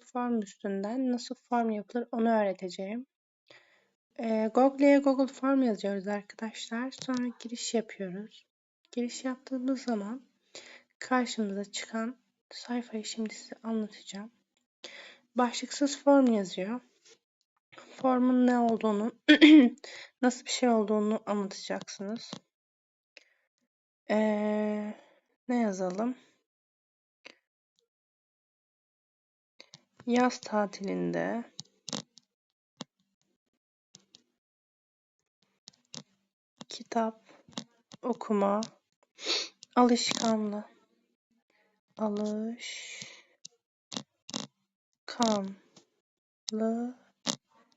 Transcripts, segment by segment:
Form üstünden nasıl form yapılır onu öğreteceğim. Ee, Google'ye Google Form yazıyoruz arkadaşlar. Sonra giriş yapıyoruz. Giriş yaptığımız zaman karşımıza çıkan sayfayı şimdi size anlatacağım. Başlıksız form yazıyor. Formun ne olduğunu, nasıl bir şey olduğunu anlatacaksınız. Ee, ne yazalım? Yaz tatilinde kitap okuma alışkanlığı alışkanlığı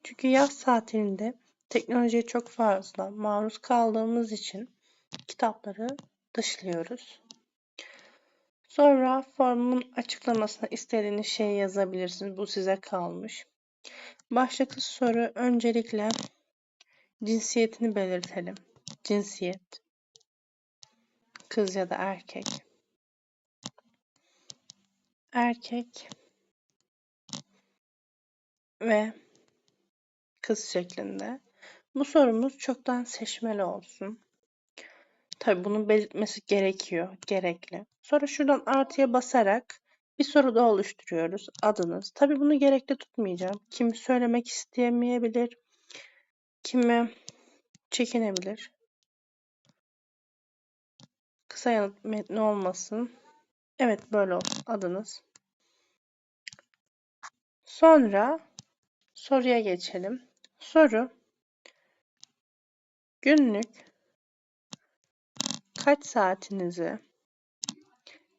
çünkü yaz tatilinde teknolojiye çok fazla maruz kaldığımız için kitapları dışlıyoruz. Sonra formun açıklamasına istediğiniz şeyi yazabilirsiniz. Bu size kalmış. Başlıklı soru öncelikle cinsiyetini belirtelim. Cinsiyet. Kız ya da erkek. Erkek ve kız şeklinde. Bu sorumuz çoktan seçmeli olsun. Tabi bunun belirtmesi gerekiyor, gerekli. Sonra şuradan artıya basarak bir soru da oluşturuyoruz. Adınız. Tabi bunu gerekli tutmayacağım. Kimi söylemek isteyemeyebilir. Kimi çekinebilir. Kısa yanıt metni olmasın. Evet böyle olsun adınız. Sonra soruya geçelim. Soru günlük kaç saatinizi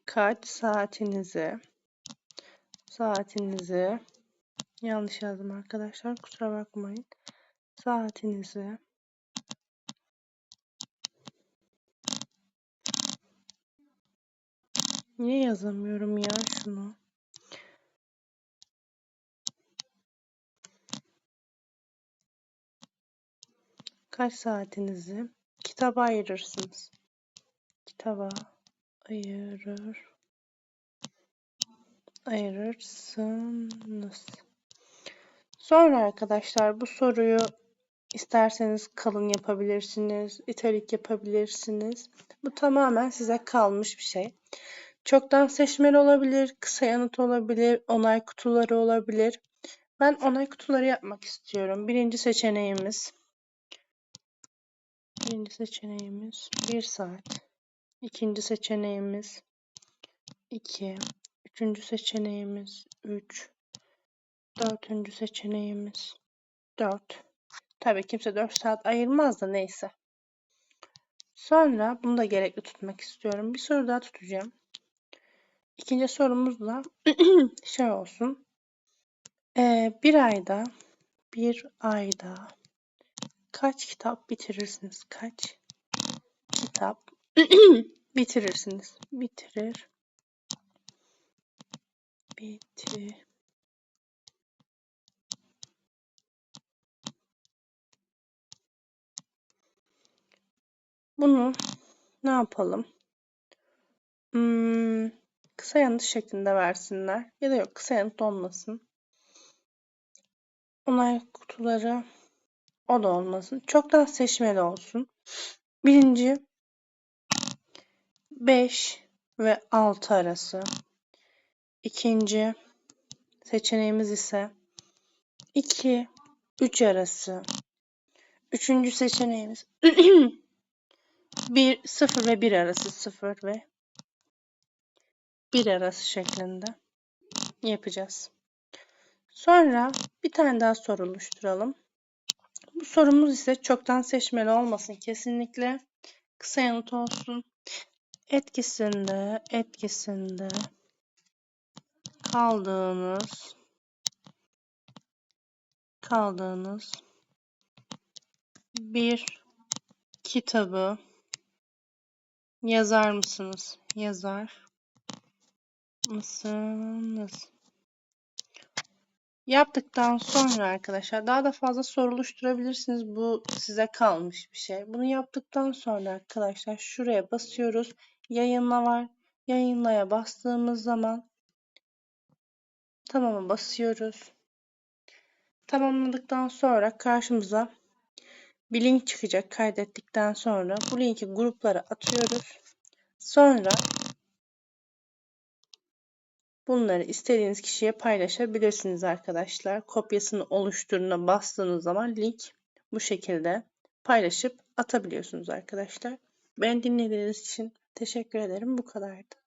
kaç saatinizi saatinizi yanlış yazdım arkadaşlar kusura bakmayın saatinizi niye yazamıyorum ya şunu? Kaç saatinizi? Kitaba ayırırsınız kitaba ayırır ayırırsınız. Sonra arkadaşlar bu soruyu isterseniz kalın yapabilirsiniz, italik yapabilirsiniz. Bu tamamen size kalmış bir şey. Çoktan seçmeli olabilir, kısa yanıt olabilir, onay kutuları olabilir. Ben onay kutuları yapmak istiyorum. Birinci seçeneğimiz Birinci seçeneğimiz 1 saat. İkinci seçeneğimiz 2. Üçüncü seçeneğimiz 3. Dördüncü seçeneğimiz 4. Tabii kimse 4 saat ayırmaz da neyse. Sonra bunu da gerekli tutmak istiyorum. Bir soru daha tutacağım. İkinci sorumuz da şey olsun. Ee, bir ayda bir ayda kaç kitap bitirirsiniz? Kaç kitap bitirirsiniz? Bitirir bitti. Bunu ne yapalım? Hmm, kısa yanıt şeklinde versinler. Ya da yok kısa yanıt olmasın. Onay kutuları o da olmasın. Çoktan seçmeli olsun. Birinci 5 ve 6 arası. İkinci seçeneğimiz ise 2 3 arası. Üçüncü seçeneğimiz 1 0 ve 1 arası 0 ve 1 arası şeklinde yapacağız. Sonra bir tane daha soru oluşturalım. Bu sorumuz ise çoktan seçmeli olmasın kesinlikle. Kısa yanıt olsun. Etkisinde, etkisinde kaldığınız kaldığınız bir kitabı yazar mısınız? Yazar mısınız? Yaptıktan sonra arkadaşlar daha da fazla soru oluşturabilirsiniz. Bu size kalmış bir şey. Bunu yaptıktan sonra arkadaşlar şuraya basıyoruz. Yayınla var. Yayınlaya bastığımız zaman Tamam'a basıyoruz. Tamamladıktan sonra karşımıza bir link çıkacak kaydettikten sonra. Bu linki gruplara atıyoruz. Sonra bunları istediğiniz kişiye paylaşabilirsiniz arkadaşlar. Kopyasını oluşturuna bastığınız zaman link bu şekilde paylaşıp atabiliyorsunuz arkadaşlar. Ben dinlediğiniz için teşekkür ederim. Bu kadardı.